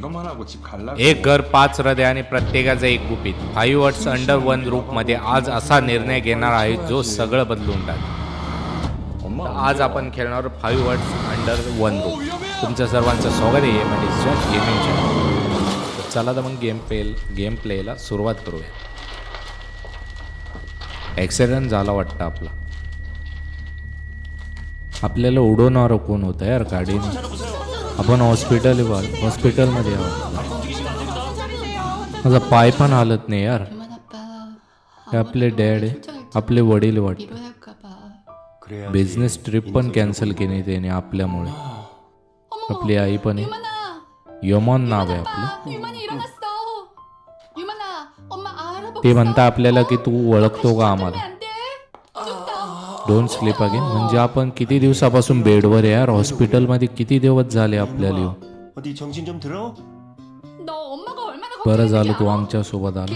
이것만 하고 집 갈라고. एक घर पाच हृदय आणि प्रत्येकाचं एक गुपित फाईव्ह वर्ड्स अंडर वन मध्ये आज असा निर्णय घेणार आहे जो सगळं बदलून टाकेल 엄마. आज आपण खेळणार फाईव्ह वर्ड्स अंडर वन रूप तुमच्या सर्वांचं स्वागत आहे एम गेमिंग चॅनल चला तर मग गेम प्ले गेम प्लेला सुरुवात करूया ॲक्सिडेंट झाला वाटतं आपला आपल्याला उडवणार कोण होतं यार गाडीने आपण हॉस्पिटल हॉस्पिटलमध्ये आहोत. माझा पाय पण हालत नाही यार. आपले डॅड आपले वडील वाटतं. बिझनेस ट्रिप पण कॅन्सल केली त्याने आपल्यामुळे. आपली आई पण आहे. यमन नाव आहे आपलं. ते म्हणता आपल्याला की तू ओळखतो का आम्हाला? दोन स्लीप अगेन म्हणजे आपण किती दिवसापासून बेडवर यार? हॉस्पिटलमध्ये किती दिवस झाले आपल्याला? बरं झालं तू आमच्यासोबत आलो.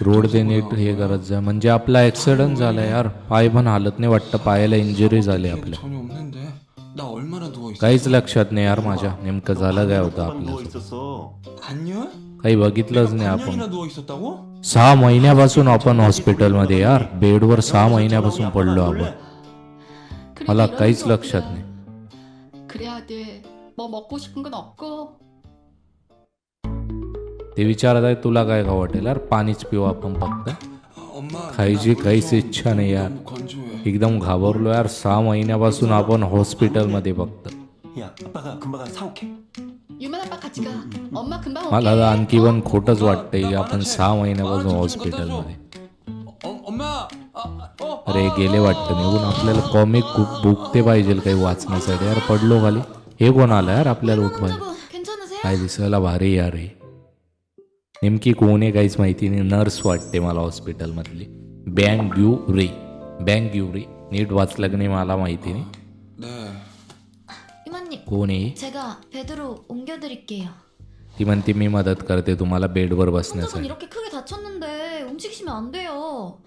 रोड देणे हे गरज आहे. म्हणजे आपला ऍक्सिडेंट झाला यार. पाय पण हालत नाही वाटतं. पायाला इंजुरी झाली आपल्या. काहीच लक्षात नाही यार माझ्या. नेमकं झालं काय होतं आपलं काही बघितलंच नाही आपण. सहा महिन्यापासून आपण हॉस्पिटलमध्ये यार. बेडवर सहा महिन्यापासून पडलो आपण. मला काहीच लक्षात नाही. ते विचारत आहे तुला काय का वाटेल यार? पाणीच पिऊ आपण फक्त. खायची काहीच इच्छा नाही यार. एकदम घाबरलो यार. सहा महिन्यापासून आपण हॉस्पिटलमध्ये बघतो 야, 아빠가 금방 사올게. 유만 아빠 같이 가 엄마 금방 मला 올게 तर आणखी पण खोटंच वाटतंय की आपण सहा महिन्यापासून हॉस्पिटलमध्ये 어, 엄마. 아, 어. अरे गेले वाटतं निघून आपल्याला कॉमिक खूप बुकते पाहिजे काही वाचण्यासाठी यार पडलो खाली हे कोण आलं यार आपल्याला उठवायला 여러분 괜찮으세요? काय दिसायला भारी यार हे नेमकी कोण आहे काहीच माहिती नाही नर्स वाटते मला हॉस्पिटलमधली बँक ग्यू रे बँक ग्यू रे नीट वाचलं की नाही मला माहिती नाही 네. 유만님 कोण आहे 제가 베드로 옮겨드릴게요 ती म्हणते मी मदत करते तुम्हाला बेडवर 혼자분 बसण्यासाठी 이렇게 크게 다쳤는데 움직이시면 안 돼요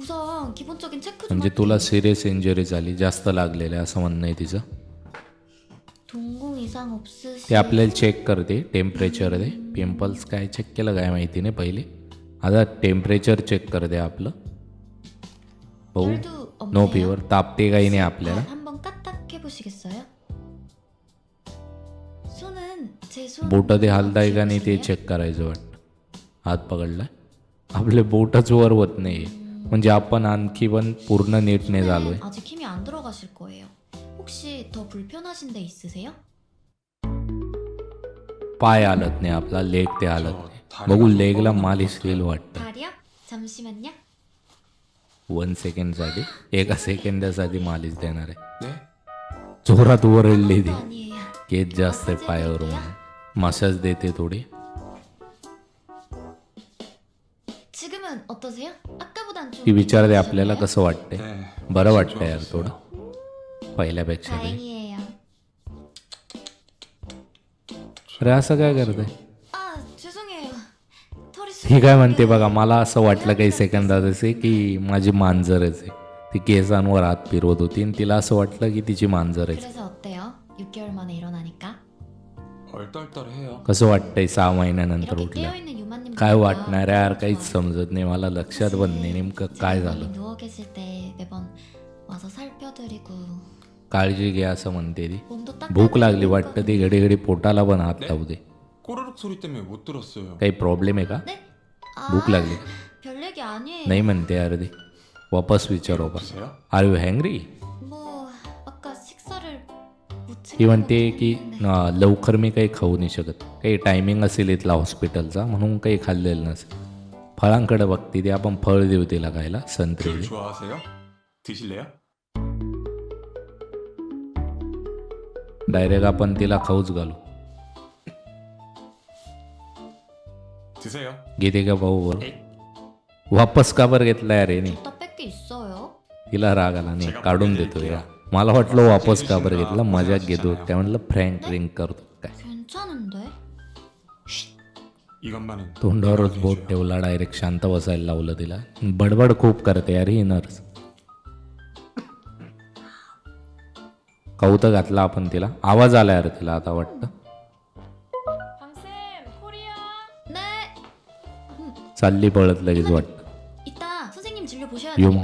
우선 기본적인 체크 좀 म्हणजे 할게요 तुला सिरियस इंजुरी झाली जास्त लागलेलं आहे असं म्हणणं आहे तिचं 동공 이상 없으시 ते आपल्याला चेक करते टेम्परेचर दे पिंपल्स काय चेक केलं काय माहिती नाही पहिले आता टेम्परेचर चेक करते आपलं भाऊ 열도 नो 없네요 फिवर तापते काही नाही आपल्याला 발 한 बोटं ते हलताय का नाही ते चेक करायचं वाटतं हात पकडलाय आपले बोटच वर होत नाही म्हणजे आपण आणखी पण पूर्ण नीट नाही झालोय 아직 힘이 안 들어가실 거예요 혹시 더 불편하신 데 있으세요? पाय हालत नाही आपला लेग ते हालत नाही बघू लेगला मालिश केलं वाटतं 다리요? 잠시만요 वन सेकंडसाठी एका सेकंदासाठी मालिश देणार आहे 네? जोरात ओरडली ती 아니에요 केस जास्त आहे पायावर म्हणून मसाज देते थोडी 지금은 어떠세요? 아까보단 좀 ती विचारते आपल्याला कसं वाटतंय 네. बरं वाटतंय यार थोडं पहिल्यापेक्षा तरी 다행이에요 अरे असं काय करतंय 아 죄송해요 털이 ही काय म्हणते बघा मला असं वाटलं काही सेकंदात असे की माझी मांजरच आहे ती केसांवर हात फिरवत होती आणि तिला असं वाटलं की तिची मांजरच आहे. 그래서 어때요? 6개월 만에 कसं वाटतंय सहा महिन्यानंतर उठलं काय वाटणार यार काहीच समजत नाही मला लक्षात बन नाही नेमकं काय झालं काळजी घ्या असं म्हणते ती भूक लागली वाटतं ती घडी घडी पोटाला पण हात लावू दे काही प्रॉब्लेम आहे का भूक लागली नाही म्हणते अरे वापस विचारू बा आर यू हँग्री ही म्हणते की लवकर मी काही खाऊ नाही शकत. काही टायमिंग असेल इथला हॉस्पिटलचा म्हणून काही खाल्लेलं नसेल. फळांकडे बघते ते आपण फळ देऊ तिला खायला संत्री डायरेक्ट आपण तिला खाऊच घालू. घेते का भाऊ बोल वापस का बरं घेतला अरे नाही तिला राग आला नाही काढून देतो या मला वाटलं वापस का बरं घेतला मजाक घेतो त्या म्हटलं फ्रँक ड्रिंक करतो काय 괜찮은데? 이것만은 तोंडावरच बोट ठेवला डायरेक्ट शांत बसायला लावलं तिला बडबड खूप करते यार ही नर्स कौतं घातला आपण तिला आवाज आला यार तिला आता वाटतं 강쌤 코리아 네. चालली पळत लगेच वाटतं 이따 येऊ मग.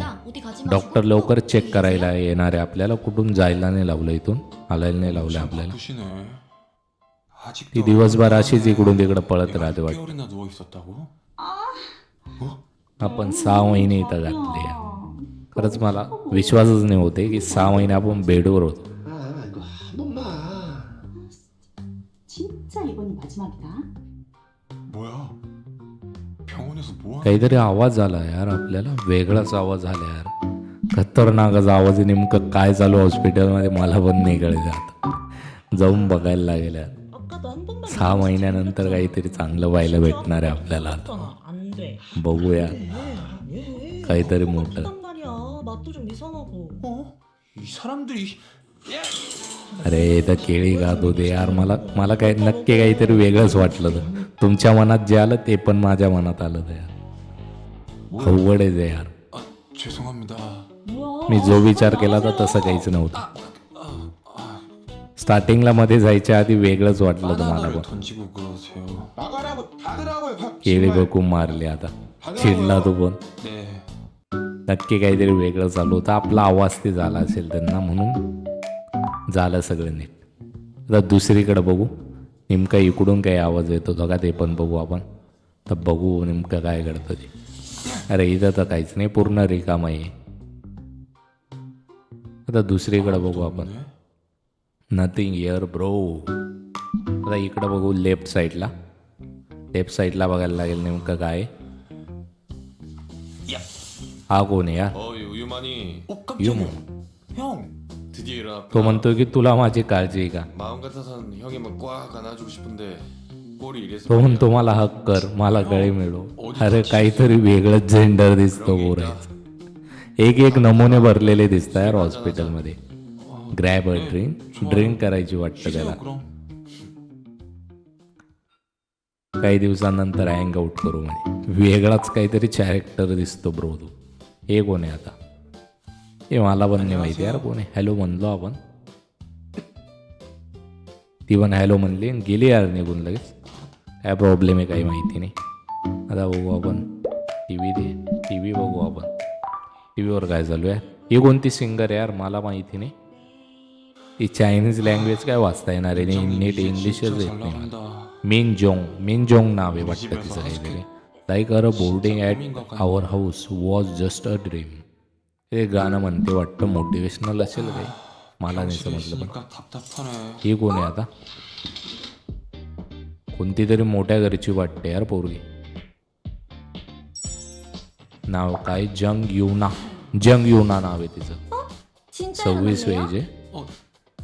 डॉक्टर लवकर चेक करायला येणार आहे. आपल्याला कुठून जायला नाही लावलं इथून. आलायला नाही लावलं आपल्याला. ती दिवसभर अशीच इकडून तिकडं पळत राहते वाटत. आपण सहा महिने इथं घातले खरंच मला विश्वासच नाही होते की सहा महिने आपण बेडवर होतो. काहीतरी आवाज आला यार आपल्याला. वेगळाच आवाज आला यार. खतरनाकाचा आवाज नेमकं काय चालू हॉस्पिटलमध्ये मला पण नाही कळलं आता जाऊन बघायला लागेल यार. सहा महिन्यानंतर काहीतरी चांगलं व्हायला भेटणार आहे आपल्याला आता. बघूया. काहीतरी मोठं. अरे तर केळी गातो दे यार. मला मला काय नक्की काहीतरी वेगळंच वाटलं तर. तुमच्या मनात जे आलं ते पण माझ्या मनात आलं तर यार. अवघड आहे यार. मी जो विचार केला तर तसं काहीच नव्हतं. स्टार्टिंगला मध्ये जायच्या आधी वेगळंच वाटलं तर मला पण. केळी बघून मारली आता. चिडला तो पण. नक्की काहीतरी वेगळं चालू होतं. आपला आवाज ते झाला असेल त्यांना म्हणून. झालं सगळं नीट. आता दुसरीकडं बघू. नेमका इकडून काही आवाज येतो होता का ते पण बघू आपण. तर बघू नेमकं काय घडतं ते. अरे इथं तर काहीच नाही पूर्ण रिकाम आहे. आता दुसरीकडं बघू आपण. नथिंग इयर ब्रो आता इकडं बघू लेफ्ट साईडला लेफ्ट साईडला बघायला लागेल नेमकं काय. हा कोण आहे यार 이 어 유머. 깜짝이야. 형. 드디어 일어났구나 तो म्हणतो की तुला माझी काळजी आहे का 마음 같아선 형이만 꽉 안아주고 싶은데 꼴이 이래서 तो म्हणतो मला हक कर मला गळे मिळो अरे काहीतरी वेगळंच जेंडर दिसतो बोरायचं एक एक नमुने भरलेले दिसत यार हॉस्पिटलमध्ये ग्रॅब अ ड्रिंक ड्रिंक करायची वाटतं त्याला 쉬세요 그럼. काही दिवसानंतर हँग आउट करू म्हणे वेगळाच काहीतरी कॅरेक्टर दिसतो ब्रो तो हे कोण आहे आता ते मला पण नाही माहिती यार कोण हॅलो म्हणलो आपण. ती पण हॅलो म्हणली गेली यार निघून लगेच. काय प्रॉब्लेम आहे काही माहिती नाही. आता बघू आपण. टी व्ही दे. टी व्ही बघू आपण. टी व्हीवर काय चालू आहे? ही कोणती सिंगर यार? मला माहिती नाही. ही चायनीज लँग्वेज काय वाचता येणार आहे? नाही नीट इंग्लिशच येत नाही मिन जोंग मिन जोंग नाव आहे वाटतं तिचं काहीतरी. Like our boarding at our house was just a dream हे गाणं म्हणते वाटतं मोटिवेशनल असेल काही मला नाही समजलं पण. ही कोण आहे आता? कोणती तरी मोठ्या घरची वाटते यार पोरगी. नाव काय? जंग युना. जंग युना नाव आहे तिचं. सव्वीस एज आहे.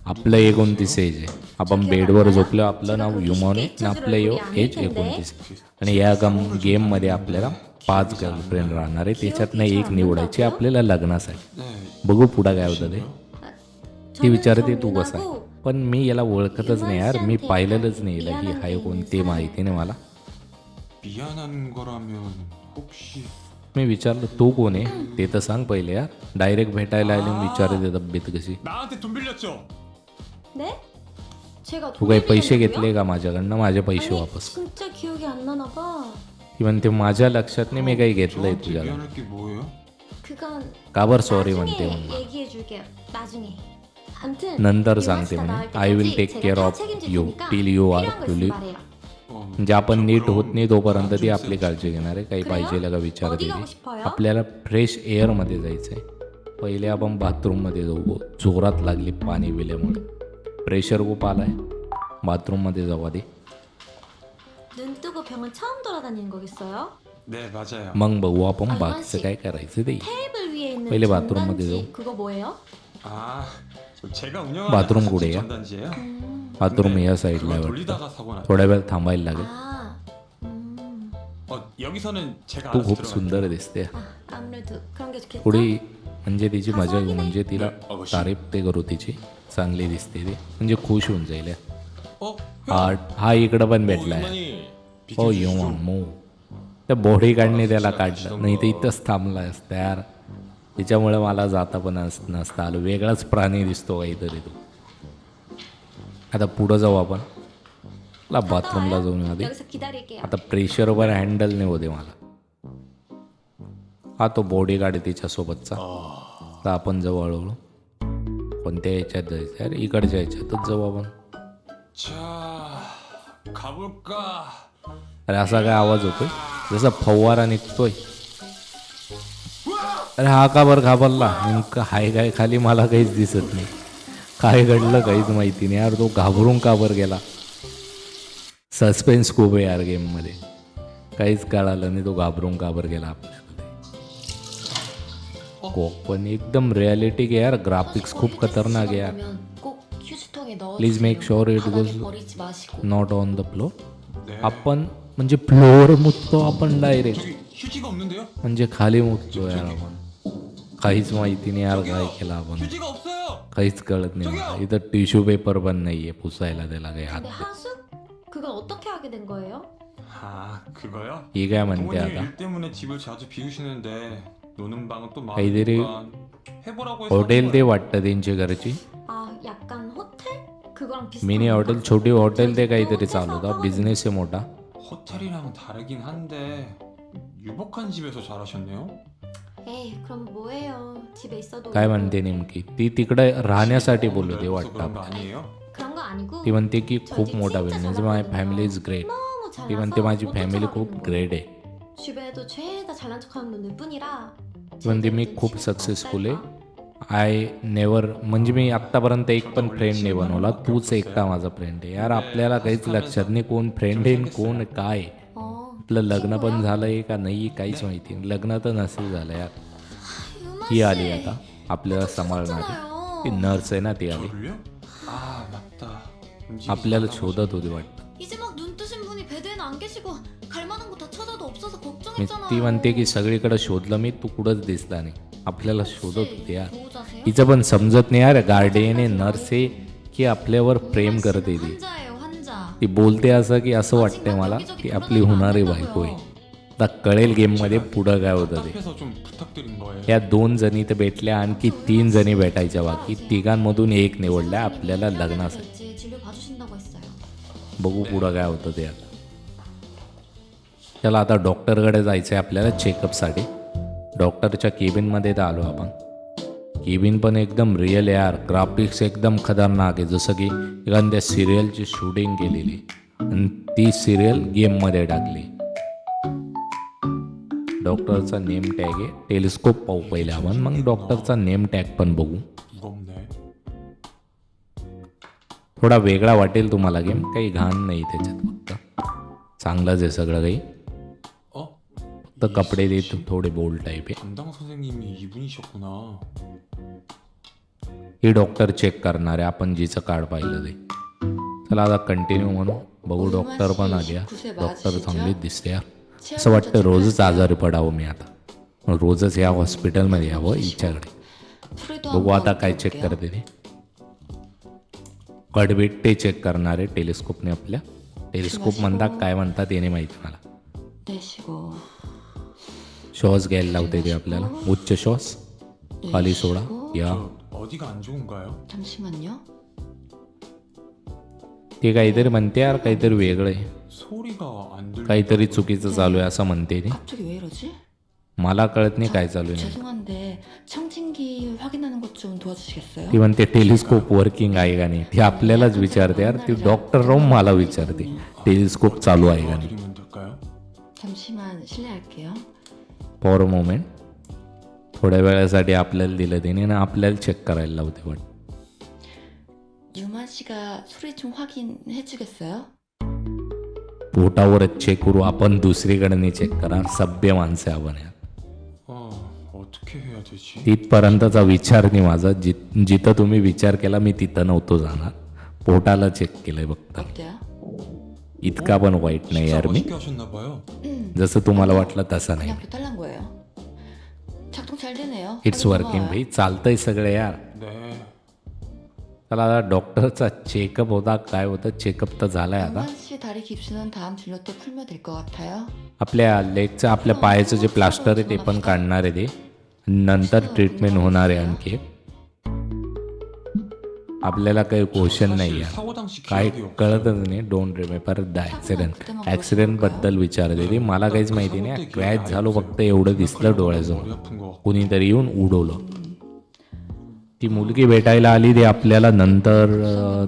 आपलं एकोणतीस एज आहे. आपण बेडवर झोपलो आपलं नाव युमोन आहे. आपलं एज एकोणतीस. आणि या गम गेममध्ये आपल्याला पाच गर्लफ्रेंड राहणार आहे त्याच्यातनं एक निवडायची आपल्याला लग्नासाठी बघू पुढं काय होतं ते ती विचारते तू कसा आहे पण मी याला ओळखतच नाही यार मी पाहिलेलंच नाही याला की हाय कोणते माहिती नाही मला 미안한 거라면 혹시 मी विचारलं तू कोण आहे ते तर सांग पहिले यार डायरेक्ट भेटायला आले आणि विचारते तब्येत कशी 나한테 돈 빌렸죠? 네? 제가 तू काही 돈 पैसे 빌리냐고요? घेतले का माझ्याकडनं माझे पैसे 아니, वापस 진짜 기억이 안 나나 봐 ती म्हणते माझ्या लक्षात नाही मी काही घेतलंय 저한테 तुझ्याला 미안할 게 뭐예요? 그건 का बरं सॉरी 나중에 म्हणते म्हणून 얘기해 줄게요 나중에 암튼 नंतर 유아 सांगते 씨가 म्हणे 나올 I will 때까지 take 제가 care 다 of 책임질 you 테니까 till you are 필요한 거 fully 있으면 말해요 म्हणजे आपण नीट होत नाही तोपर्यंत ती आपली काळजी घेणार आहे काही पाहिजे का विचारते 어디 가고 ती. 싶어요? आपल्याला फ्रेश एअरमध्ये जायचं आहे पहिले आपण बाथरूममध्ये जाऊ जोरात लागली पाणी विल्यामुळे प्रेशर खूप आलाय बाथरूममध्ये जाऊ आधी 모르고 병원 처음 돌아다니는 거겠어요? 네 맞아요. मग बघू आपण बागचं काय करायचं ते 테이블 위에 있는 빨리 맞도록 전단지 그거 뭐예요? 아 제가 운영하는 마트롬 가습기 고래요? 전단지예요. 음. बाथरूम 근데 या 사ईडला 그거 आहे वाटतं 돌리다가 사고 나. थोड्या वेळ थांबायला लागेल 아, 음. 어 여기서는 제가 तू 알아서 खूप 들어갈게요. 수ंदर दिसते 아 아무래도 그런 게 좋겠죠? थोडी म्हणजे तिची मजा येऊ म्हणजे तिला तारीफ ते करू तिची चांगली दिसते ती म्हणजे खुश होऊन जाईल 어? 형. हा हा इकडं पण भेटलाय हो येऊ won't त्या बोढी काढणे त्याला काढलं. नाही तर इथंच थांबलाय असता यार त्याच्यामुळे मला जाता पण नसता आलो. वेगळाच प्राणी दिसतो काहीतरी तो. आता पुढं जाऊ आपण. ला बाथरूमला जाऊन आधी. आता प्रेशर वर हँडल नाही होते मला. हा तो बॉडी गार्ड तिच्यासोबतचा. तर आपण जाऊ हळूहळू. कोणत्या याच्यात जायचं? यार इकडच्या याच्यातच जाऊ आपण. अरे असा काय आवाज होतोय? जसा फवारा निघतोय. अरे हा का बरं घाबरला? नेमकं हाय काय खाली मला काहीच दिसत नाही. काय घडलं काहीच माहिती नाही यार तो घाबरून का बरं गेला? सस्पेन्स खूप आहे यार गेममध्ये. काहीच कळालं नाही तो घाबरून का बरं गेला कोक पण एकदम रिॲलिटी घे यार ग्राफिक्स खूप खतरनाक आहे यार. Please make sure it goes not on the flow आपण म्हणजे फ्लोअर मुततो आपण डायरेक्ट 저기 휴지가 없는데요? म्हणजे खाली मुततो यार आपण काहीच माहिती नाही यार काय केलं आपण 휴지가 없어요. काहीच कळत नाही मला इथं टिश्यू पेपर पण नाहीये पुसायला त्याला काही हात 근데 하수? 그걸 어떻게 하게 된 거예요? 아 그거요? ही काय म्हणते 부모님 आता 일 때문에 집을 자주 비우시는데 노는 방은 또 아이들이 많으니까 해보라고 해서 हॉटेल 하는 ते 거예요. वाटतं त्यांची घरची 아 약간 호텔? 그거랑 비슷한 मिनी 건가? हॉटेल छोटी हॉटेल ते काहीतरी 또 चालवता 회사가 बिझनेस आहे मोठा 호텔이랑 다르긴 한데 유복한 집에서 자라셨네요. 에이 그럼 뭐예요? 집에 있어도 काय म्हणते नेमकी ती तिकडे राहण्यासाठी बोलते 넓어서 वाटतं 그런 거 आपल्याला. 아니에요? 그런 거 아니고 ती म्हणते की खूप मोठा business my family is great 너무 잘나서 ती म्हणते माझी 못 फॅमिली 쫓아가고 खूप 있는 ग्रेट आहे 거예요. 주변에도 죄다 잘난 척하는 놈들 뿐이라 ती म्हणते मी खूप सक्सेसफुल आहे आय नेवर म्हणजे मी आत्तापर्यंत एक पण फ्रेंड नाही बनवला. तूच एकटा माझा फ्रेंड आहे. यार आपल्याला काहीच लक्षात नाही कोण फ्रेंड आहे कोण काय आपलं लग्न पण झालं आहे का नाही काहीच माहिती लग्न तर नसेल झालं यार. ही आली आता. आपल्याला सांभाळणारी. ती नर्स आहे ना ती आली. आपल्याला शोधत होती वाटतं. ती म्हणते की सगळीकडे शोधलं मी तू कुठंच दिसला नाही. आपल्याला शोधत होत्या. हिचं पण समजत नाही यार. गार्डियने नर्स आहे की आपल्यावर प्रेम करते ती. ती बोलते असं की असं वाटते मला की आपली होणारी बायको आहे. आता कळेल गेममध्ये पुढं काय होतं ते. या दोन जणी तर भेटल्या आणखी तीन जणी भेटायच्या बाकी. तिघांमधून एक निवडल्या आपल्याला लग्नासाठी. बघू पुढं काय होतं ते आता. त्याला आता डॉक्टरकडे जायचं आहे आपल्याला चेकअपसाठी डॉक्टरच्या केबिनमध्ये तर आलो आपण. केबिन पण एकदम रिअल यार. ग्राफिक्स एकदम खतरनाक आहे. जसं की एखाद्या सिरियलची शूटिंग केलेली. आणि ती सिरियल गेममध्ये टाकली. डॉक्टरचा नेम टॅग आहे. टेलिस्कोप पाहू पहिले आपण. मग डॉक्टरचा नेम टॅग पण बघू. थोडा वेगळा वाटेल तुम्हाला गेम काही घाण नाही त्याच्यात फक्त. चांगलंच आहे सगळं काही. फक्त कपडे देत थोडे बोल्ड टाईप आहे 담당 선생님이 이분이셨구나. ही डॉक्टर चेक करणार आहे आपण जिचं कार्ड पाहिलं ते चला आता कंटिन्यू म्हणू बघू डॉक्टर पण आली आहे. डॉक्टर चांगलीच दिसते यार असं वाटतं रोजच आजारी पडावं मी आता रोजच या हॉस्पिटलमध्ये यावं हिच्याकडे 프레도 बघू 한번 आता काय चेक 볼게요. करते ते कडबीट ते चेक करणार आहे टेलिस्कोपने आपल्या टेलिस्कोप म्हणतात काय म्हणतात येणे माहिती मला 내쉬고 श्वास घ्यायला लावते ते आपल्याला उच्च श्वास खाली सोडा या 저 어디가 안 좋은가요? 잠시만요. ते काहीतरी म्हणते यार काहीतरी वेगळं आहे 소리가 안 들려. काहीतरी चुकीचं चालू आहे असं म्हणते ती 갑자기 왜 이러지? मला कळत नाही काय चालू आहे नेमकं. 죄송한데 청진기 확인하는 것 좀 도와주시겠어요? ती म्हणते टेलिस्कोप वर्किंग आहे का नाही ती आपल्यालाच विचारते यार ती डॉक्टर राहून मला विचारते टेलिस्कोप चालू आहे का नाही 드리면 될까요? 잠시만 실례할게요. फॉर अ मोमेंट थोड्या वेळासाठी आपल्याला दिलं त्याने आणि आपल्याला चेक करायला लावते वाट 유만 씨가 소리 좀 확인해 주겠어요? पोटावरच चेक करू आपण दुसरीकडे नाही चेक करा सभ्य माणसे आपण यार 어 어떻게 해야 되지? तिथपर्यंतचा विचार नाही माझा जित जिथं तुम्ही विचार केला मी तिथं नव्हतो जाणार पोटाला चेक केलंय फक्त 어때요? इतका पण वाईट नाही यार 식사 मी 맛있게 하셨나 봐요. जसं तुम्हाला वाटलं तसं नाही 그냥 배탈난 거예요. 작동 잘 되네요. It's 확인 working 고마워요. भाई चालतंय सगळं यार 네. चला आता डॉक्टरचा चेकअप होता काय होतं चेकअप तर झालाय आता 유만 씨 다리 깁스는 다음 진료 때 풀면 될 것 같아요. आपल्या लेगचं आपल्या पायाचं जे प्लास्टर आहे ते पण काढणार आहे ते नंतर ट्रीटमेंट होणार आहे आणखी आपल्याला काही क्वेश्चन नाही आहे काय कळतच नाही. डोंट रिमे परत द ॲक्सिडेंट ॲक्सिडेंटबद्दल विचारलेली मला काहीच माहिती नाही. क्रॅच झालो फक्त एवढं दिसलं डोळ्याजवळ. कुणीतरी येऊन उडवलं. ती मुलगी भेटायला आली ते आपल्याला नंतर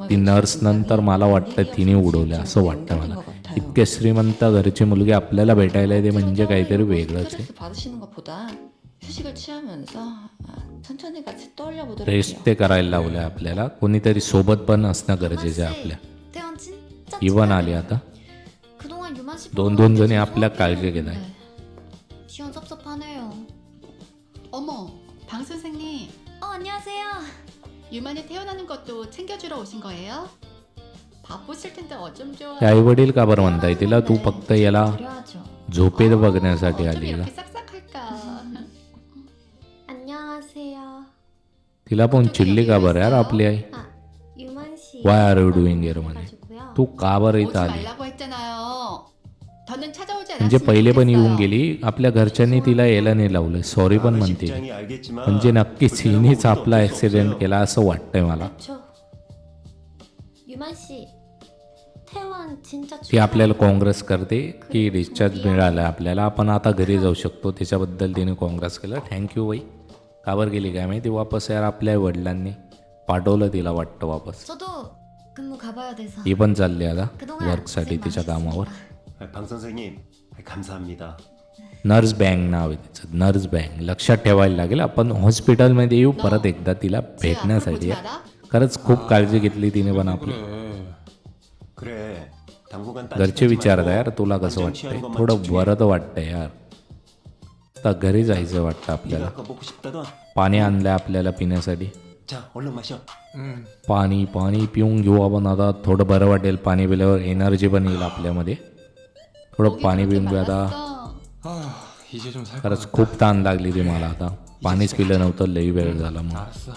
ती नर्स नंतर मला वाटतं तिने उडवलं असं वाटतं मला. इतके श्रीमंत घरची मुलगी आपल्याला भेटायला येते म्हणजे काहीतरी वेगळंच आहे. 스트레스 받으시는 것보다 휴식을 취하면서 아, 천천히 같이 떠올려 보도록 रेस्ट 해요. ते करायला लावलंय आपल्याला कोणीतरी सोबत पण असणं गरजेचं आहे आपल्या 태연 진짜 इवन आली आता 그동안 유만 씨 दोन 보고 दोन जणी 계속 आपल्या 소원이 काळजी 있는데. घेताय 지원 섭섭하네요. 어머, 방 선생님, 어 안녕하세요. 유만이 태어나는 것도 챙겨주러 오신 거예요? 바쁘실 텐데 어쩜 좋아. आई वडील का बरं म्हणताय तिला तू फक्त याला 그래야죠. झोपेत बघण्यासाठी 어쩜 आली का 이렇게 싹싹 तिला पण चिडली का बरं यार आपली आई 아, 유만 씨. Why are you doing here म्हणे 가지고요. तू का बरं 오지 इथं आली 말라고 했잖아요. 더는 찾아오지 않았으면 म्हणजे पहिले पण येऊन 좋겠어요. गेली आपल्या घरच्यांनी तिला यायला नाही लावलं सॉरी पण म्हणते ती. 직장이 알겠지만 म्हणजे नक्कीच 불편한 हिनेच 부분도 आपला 어쩔 수 ऍक्सिडेंट 없어요. केला असं वाटतंय मला 그렇죠. 유만 씨. 태원 진짜 ती आपल्याला काँग्रेस करते की डिस्चार्ज मिळाला आपल्याला आपण आता घरी जाऊ शकतो त्याच्याबद्दल तिने काँग्रेस केलं थँक्यू बाई काबर गेली काय माहिती वापस यार आपल्या वडिलांनी पाठवलं तिला वाटतं वापस 저도 근무 가봐야 돼서. ही पण चालली आता 그동안 वर्कसाठी 고생 तिच्या कामावर 많으셨습니다. 아, 방 선생님 감사합니다. नर्स बँक नाव आहे तिचं नर्स बँक लक्षात ठेवायला लागेल आपण हॉस्पिटलमध्ये येऊ परत एकदा तिला भेटण्यासाठी 보지 마라. खरंच खूप काळजी घेतली तिने पण आपली 그래. 그래. 당분간 घरचे 딴짓하지 विचारत 말고 यार तुला कसं 안전 वाटतंय 취하는 것만 थोडं 집중해. बरं तर वाटतंय यार आता घरी जायचं वाटतं 네가 आपल्याला 아까 먹고 싶다던 पाणी आणलंय आपल्याला पिण्यासाठी 자 얼른 마셔. 음. पाणी पाणी पिऊन घेऊ आपण आता थोडं बरं वाटेल पाणी पिल्यावर एनर्जी पण येईल आपल्यामध्ये थोडं 목이 पाणी 그렇게 पिऊन घेऊ आता 말랐어. 아 이제 좀 살. खरंच खूप ताण लागली ती मला आता पाणीच पिलं नव्हतं लई वेळ झाला मग 알았어.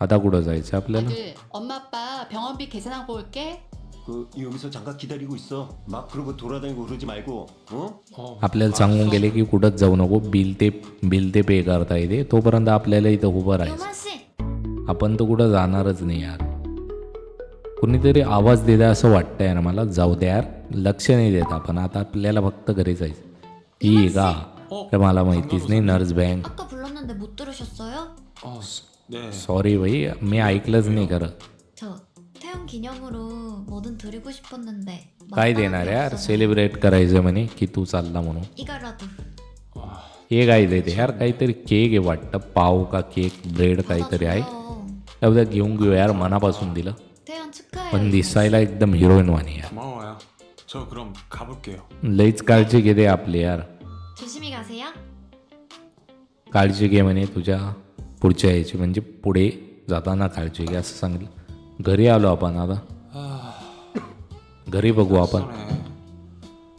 आता कुठं जायचं आपल्याला 아들, 엄마 아빠 병원비 계산하고 올게. 그 여기서 잠깐 기다리고 있어. 막 그러고 돌아다니고 그러지 말고. 어? 어. आपल्याला सांगून गेले की कुठंच जाऊ नको बिल ते बिल ते पे करता येते तोपर्यंत आपल्याला इथं उभं राहायचं 유만 씨. आपण तर कुठं जाणारच नाही यार कुणीतरी आवाज देता असं वाटतं यार मला जाऊ द्या यार लक्ष नाही देत आपण आता आपल्याला फक्त घरी जायचं ही आहे का अरे मला माहितीच नाही नर्स बँक 아까 불렀는데 못 들으셨어요? 어. 네. सॉरी भाई मी ऐकलंच नाही खरं 저 태연 기념으로 뭐든 드리고 싶었는데. काय 마땅한 देणार 게 यार 없어서 सेलिब्रेट करायचं म्हणे की तू चालला म्हणून 이거라도. हे काय देते यार काहीतरी केक आहे वाटतं पाव का केक ब्रेड काहीतरी आहे 받아줘요. उद्या घेऊन घेऊ यार मनापासून दिलं 태연 축하해요. पण दिसायला एकदम हिरोईन वाणी यार 고마워요. 저 그럼 가볼게요. लईच काळजी घेते आपली यार 조심히 가세요. काळजी घे म्हणे तुझ्या पुढच्या याची म्हणजे पुढे जाताना काळजी घे असं सांगितलं घरी आलो आपण आता. घरी बघू आपण.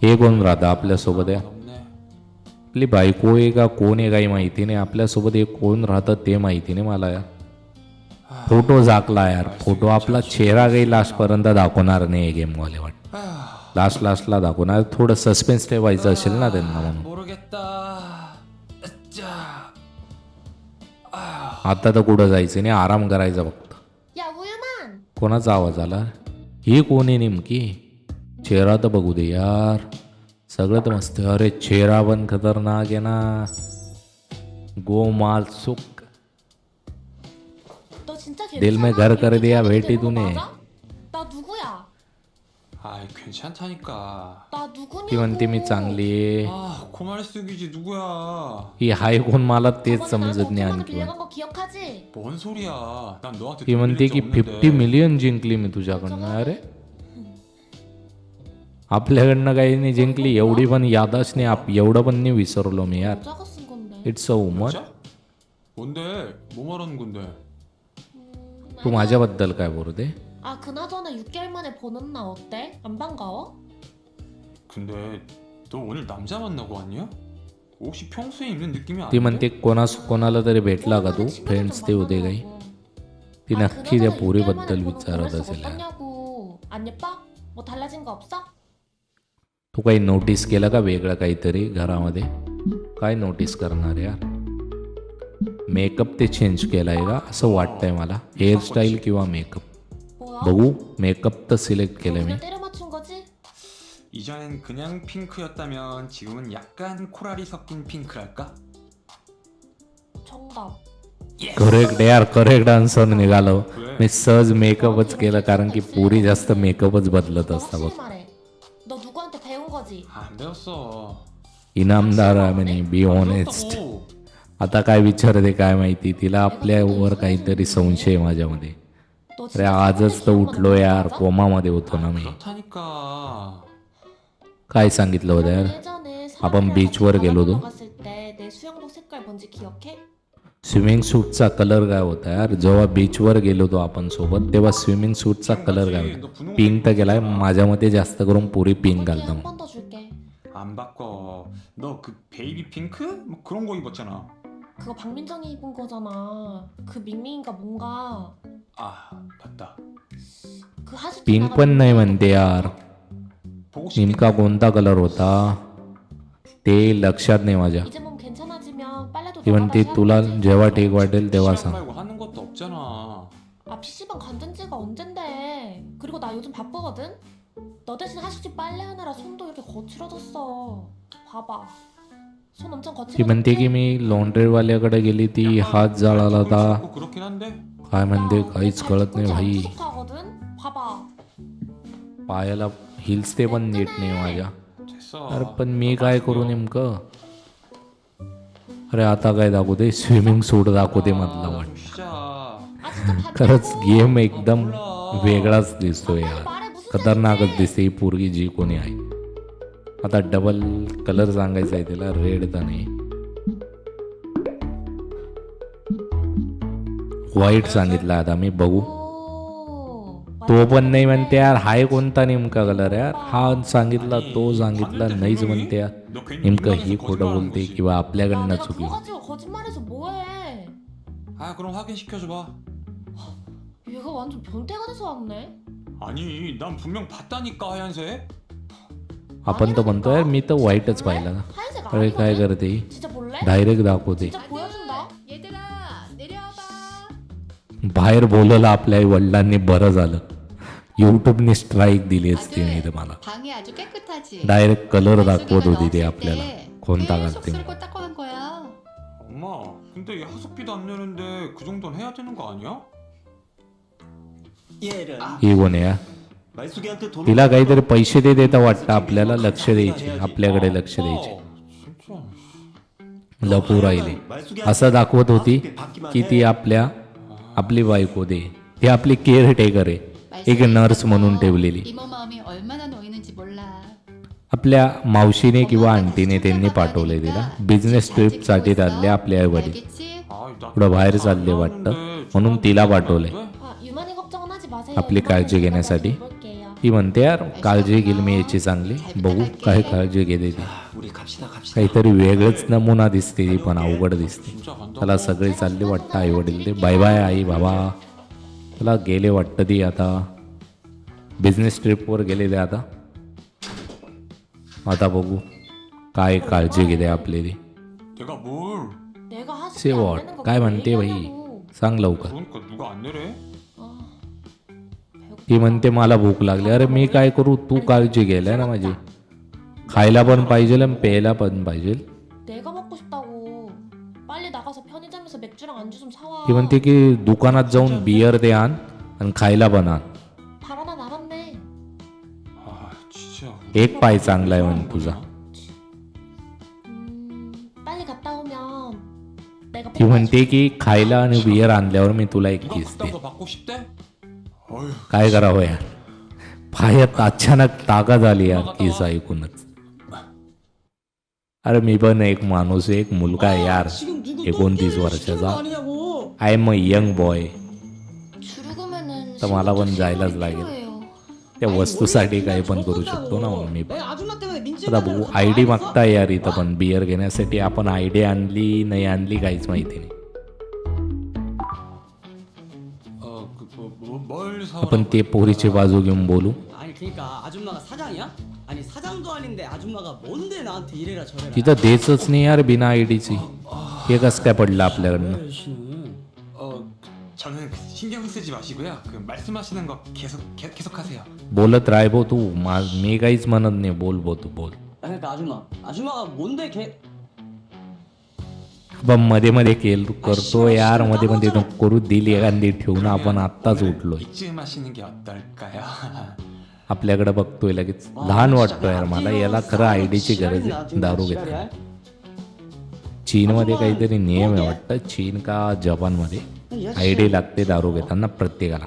हे कोण राहता आपल्यासोबत आहे आपली बायको आहे का कोण आहे काही माहिती नाही. आपल्यासोबत हे कोण राहतं ते माहिती नाही मला यार फोटो झाकला यार. फोटो आपला चेहरा काही लास्टपर्यंत दाखवणार नाही हे गेमवाले वाटत लास्ट लास्टला दाखवणार. थोडं सस्पेन्स ठेवायचं असेल ना त्यांना म्हणून. आता तर कुठं जायचं नाही. आराम करायचा बघ कोणाचा आवाज आला? ही कोण आहे नेमकी? चेहरा तर बघू दे यार. सगळं तर मस्त. अरे चेहरा पण खतरनाक आहे ना. गोमाल सुख. दिल में घर कर दिया भेटी तूने. 아이 괜찮다니까. 나 누구냐고. ती म्हणते मी चांगली आहे 아 고말 쓰기지 누구야? ही हाय कोण मला तेच 저번에 समजत 나한테 नाही 500만 원 आणखी 빌려간 거 기억하지? 뭔 소리야? 난 너한테 ती 돈 म्हणते 빌린 की 적 फिफ्टी 없는데. मिलियन जिंकली मी तुझ्याकडनं अरे आपल्याकडनं काही नाही जिंकली एवढी पण यादच नाही आप एवढं पण नाही विसरलो मी यार 여자가 쓴 건데. It's a woman 진짜? 뭔데? 뭐 말하는 건데? तू माझ्याबद्दल काय बोलते 아, 그나저나 6개월 만에 보는 나 어때? 안 반가워? 근데 너 오늘 남자 만나고 왔냐? 혹시 평소에 입는 느낌이 ती 아닌데? म्हणते कोणा कोणाला तरी भेटला का तू फ्रेंड्स ते होते काही ती नक्की त्या पोरीबद्दल विचारत असेल यार 냐고. 안 예뻐? 뭐 달라진 거 없어? तू काही नोटीस केलं का वेगळं काहीतरी घरामध्ये काय नोटीस करणार यार मेकअप ते चेंज केलाय का असं वाटतंय मला हेअरस्टाईल किंवा मेकअप 뭐야? बघू मेकअप तर सिलेक्ट केलं मी 그냥 때려 맞춘 거지? 이전엔 그냥 핑크였다면 지금은 약간 코랄이 섞인 핑크랄까? 정답. करेक्ट यार करेक्ट आन्सर निघालो 왜? मी सहज मेकअपच केलं कारण की पोरी जास्त मेकअपच बदलत 너 असता बघ 확실히 말해. 너 누구한테 배운 거지? 안 배웠어. इनामदार म्हणे बी ऑनेस्ट 배웠다고. आता काय विचारते काय माहिती तिला आपल्यावर काहीतरी संशय आहे माझ्यामध्ये 너 अरे आजच तर उठलो यार कोमामध्ये होतो ना मी 그렇다니까. काय सांगितलं होतं यार 예전에 आपण 사람들이랑 बीचवर 같이 गेलो 바다 होतो. 갔을 때 내 수영복 색깔 뭔지 기억해? स्विमिंग सूटचा कलर काय होता यार जेव्हा बीचवर गेलो होतो आपण सोबत तेव्हा स्विमिंग सूटचा कलर काय होता पिंक तर गेलाय माझ्यामध्ये जास्त करून पुरी पिंक घालतो 한 번 더 줄게. 안 바꿔. 너 그 베이비 핑크? 뭐 그런 거 입었잖아. 그거 박민정이 입은 거잖아. 그 밍밍이가 뭔가 아 맞다. 그 하수 पिंक पण नाही म्हणते यार 보고 싶긴 नेमका कोणता कलर होता ते लक्षात नाही माझ्या 이제 몸 괜찮아지면 빨래도 ती म्हणते 나가다 तुला 해야겠지? जेव्हा ठीक वाटेल तेव्हा 시간 सांग 말고 하는 것도 없잖아. 아 PC방 간든 지가 언젠데 그리고 나 요즘 바쁘거든? 너 대신 하숙집 빨래하느라 손도 이렇게 거칠어졌어 봐봐 손 엄청 ती म्हणते की मी लॉन्ड्रीवाल्याकडे गेली ती हात जाळाला होता 고 그렇긴 한데. काय म्हणते काहीच कळत नाही भाई 하거든? 봐봐 पायाला हिल्स ते पण नीट नाही माझ्या 됐어. अरे पण मी काय करू नेमकं अरे आता काय दाखवते स्विमिंग सूट दाखवते मधला 아, वाट 좀 쉬자. 아 진짜 봤냐고 खरंच गेम एकदम वेगळाच दिसतोय यार 말해 무슨 खतरनाकच दिसते ही पोरगी जी कोणी आहे आता डबल कलर सांगायचा आहे तिला रेड तर नाही व्हाईट सांगितलं आता मी बघू 오, तो पण नाही म्हणते यार हाय कोणता नेमका कलर यार हा सांगितला तो सांगितला नाहीच म्हणते यार 너 괜히 नेमकं 민망해서 ही खोटं 거짓말하는 बोलते 거지. किंवा 야, आपल्याकडनं 내가 그거 चुकलं 가지고 거짓말해서 뭐해 아 그럼 확인 시켜줘봐. 얘가 완전 변태가 돼서 왔네 아니 난 분명 봤다니까 하얀색. आपण तर म्हणतो यार मी तर व्हाईटच पाहिलं ना 하얀색 अरे काय 아니거든? करते ही? 진짜 볼래? डायरेक्ट दाखवते 진짜 보여준다 얘들아 내려와봐. बाहेर बोलवलं आपल्या आई वडिलांनी बरं झालं युट्यूबने स्ट्राईक दिली असती नाही तर मला 방이 아주 깨끗하지. डायरेक्ट कलर 발수기가 दाखवत होती ते 넣었을 आपल्याला 때 कोणता 계속 घालते 쓸고 닦고 한 거야. 엄마 근데 얘 하숙비도 안 내는데 그 정도는 해야 되는 거 아니야? 얘는 ही कोण आहे यार? 말숙이한테 돈 तिला काहीतरी पैसे दे देता वाटतं आपल्याला लक्ष द्यायचे आपल्याकडे लक्ष द्यायचे. लपू राहिले असं दाखवत होती की ती आपल्या आपली बायको दे. ती आपली केअर टेकर आहे. एक नर्स म्हणून ठेवलेली. आपल्या मावशीने किंवा आंटीने त्यांनी पाठवले तिला. बिझनेस ट्रिपसाठी चालले आपले आई वडील. थोडं बाहेर चालले वाटतं. म्हणून तिला पाठवले आपली काळजी घेण्यासाठी. ती म्हणते यार काळजी घेईल मी याची चांगली. बघू काय काळजी घेते ती. काहीतरी वेगळंच नमुना दिसते ती पण अवघड दिसते. त्याला सगळे चालले वाटतं आई वडील ते. बाय बाय आई बाबा त्याला गेले वाटतं ती आता. बिझनेस ट्रिपवर गेले ते आता. आता बघू काय काळजी घेते आपली ती. शेवट काय म्हणते भाई सांग लवकर. ती म्हणते मला भूक लागली अरे मी काय करू तू काळजी घ्यायला ना माझी खायला पण पाहिजे आणि प्यायला पण पाहिजे 내가 먹고 싶다고 빨리 나가서 편의점에서 맥주랑 안주 좀 사와 ती म्हणते की दुकानात जाऊन बियर दे आण आणि खायला पण आण 발 하나 남았네 아 진짜. एक पाय चांगला आहे म्हण तुझा 음 빨리 갔다 오면 내가 ती म्हणते की खायला आणि बियर आणल्यावर मी तुला एक 누가 किस दे 그딴 거 받고 싶대? काय करावं हो यार? बाहेर अचानक ताकद झाली यार केस ऐकूनच. अरे मी पण एक माणूस एक मुलगा आहे यार एकोणतीस वर्षाचा. I am a young boy तर मला पण जायलाच लागेल. त्या वस्तूसाठी काही पण करू शकतो ना हो मी आता भाऊ आय डी मागता यार इथं पण. बियर घेण्यासाठी आपण आय डी आणली नाही आणली काहीच माहिती नाही. आपण 사오라고? ते पोरीची बाजू घेऊन बोलू 아니 그러니까 아줌마가 사장이야? 아니 사장도 아닌데 아줌마가 뭔데 나한테 이래라 저래라 तिथं देतच नाही यार बिना आय डीची हे कसं काय पडलं आपल्याकडनं 아저씨는 어 저는 그 신경 쓰지 마시고요. 그 말씀하시는 거 계속 계, 계속 하세요. बोलत राय भो तू मा मी काहीच म्हणत नाही बोल भो तू बोल 아, 그러니까 아줌마 아줌마가 뭔데 걔 बा मध्ये मध्ये केल करतो यारमध्ये मध्ये करू दिली एखादी ठेवून आपण आत्ताच उठलोय. आपल्याकडे बघतोय लगेच. लहान वाटतो यार मला याला खरं आयडीची गरज आहे दारू घेतली चीनमध्ये काहीतरी नियम आहे वाटतं चीन का जपानमध्ये आयडी लागते दारू घेताना प्रत्येकाला.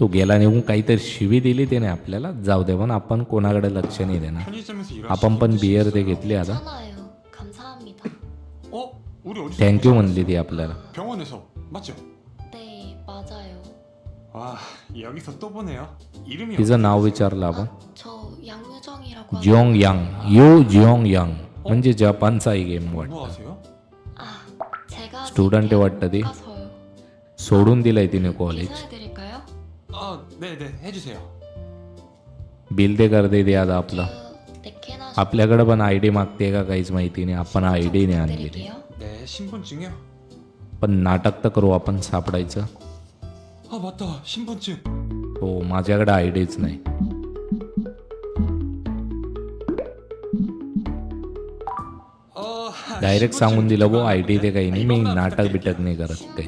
तो गेला निघून काहीतरी शिवी दिली त्याने आपल्याला जाऊ दे पण आपण कोणाकडे लक्ष नाही देणार. आपण पण बियर ते घेतली आता. 우리 어디서 थँक्यू 만났어요? म्हणली ती आपल्याला 병원에서 맞죠? 네, 맞아요. 와 여기서 또 보네요. 이름이 तिचं नाव विचारलं आपण 저 양유정이라고 जिओंग यांग यो जिओंग यांग म्हणजे जपानचा ही गेम 뭐 वाटतं 하세요? 아, 제가 स्टुडंट आहे वाटतं ती 가서요. सोडून दिलंय तिने कॉलेज 계산해드릴까요? 아 네네 해주세요. बिल दे कर दे आता आपलं 네 개나 आपल्याकडे पण आय डी मागते का काहीच माहिती नाही आपण आय डी नाही आणलेली 드릴게요. 네 신분증이요? पण नाटक तर करू आपण सापडायचं 아 맞다 신분증. हो माझ्याकडे आय डीच नाही 어 डायरेक्ट सांगून दिलं बो आय डी ते काही नाही मी नाटक बिटक नाही करत काही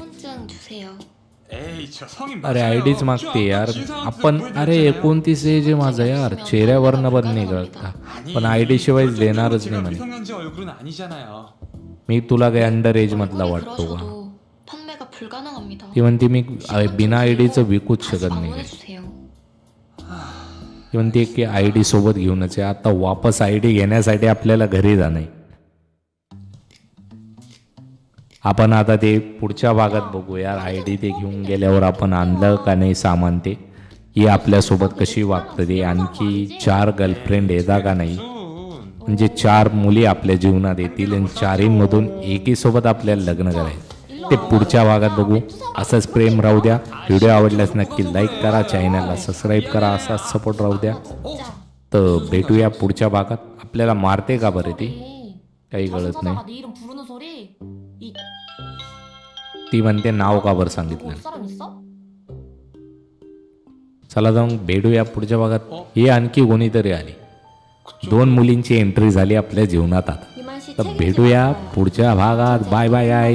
अरे 맞아요. आय डीच 저 मागते 아까 यार 진상한테 आपण अरे 보여드렸잖아요. एकोणतीस एज आहे माझं यार चेहऱ्यावरनं पण नाही कळत का 아니, पण आय डी शिवाय 그럴 देणारच 정도로 नाही 제가 म्हणे 미성년자 얼굴은 아니잖아요. मी तुला काही अंडर एज मधला 얼굴이 वाटतो का 그러셔도 판매가 불가능합니다. ती म्हणते मी अ, बिना आय डीचं विकूच 다시 शकत नाही 방문해주세요. ती म्हणते की आय डी सोबत घेऊनच आहे आता वापस आय डी घेण्यासाठी आपल्याला घरी जाणं आहे आपण आता ते पुढच्या भागात बघूया आय डी ते घेऊन गेल्यावर आपण आणलं का नाही सामान ते? ही आपल्यासोबत कशी वागतं ते? आणखी चार गर्लफ्रेंड येता का नाही? म्हणजे चार मुली आपल्या जीवनात येतील आणि चारीमधून एकीसोबत आपल्याला लग्न करायचं. ते पुढच्या भागात बघू. असंच प्रेम राहू द्या. व्हिडिओ आवडल्यास नक्की लाईक करा. चॅनलला सबस्क्राईब करा. असाच सपोर्ट राहू द्या. तर भेटूया पुढच्या भागात. आपल्याला मारते का बरं ती? काही कळत नाही. ती म्हणते नाव का बरं सांगितलं 올 사람 있어? चला जाऊन भेटूया पुढच्या भागात ही आणखी कोणीतरी आली दोन मुलींची एंट्री झाली आपल्या जीवनात आता 이만 씨 तर 책임지고 भेटूया 가요. पुढच्या भागात बाय बाय गाय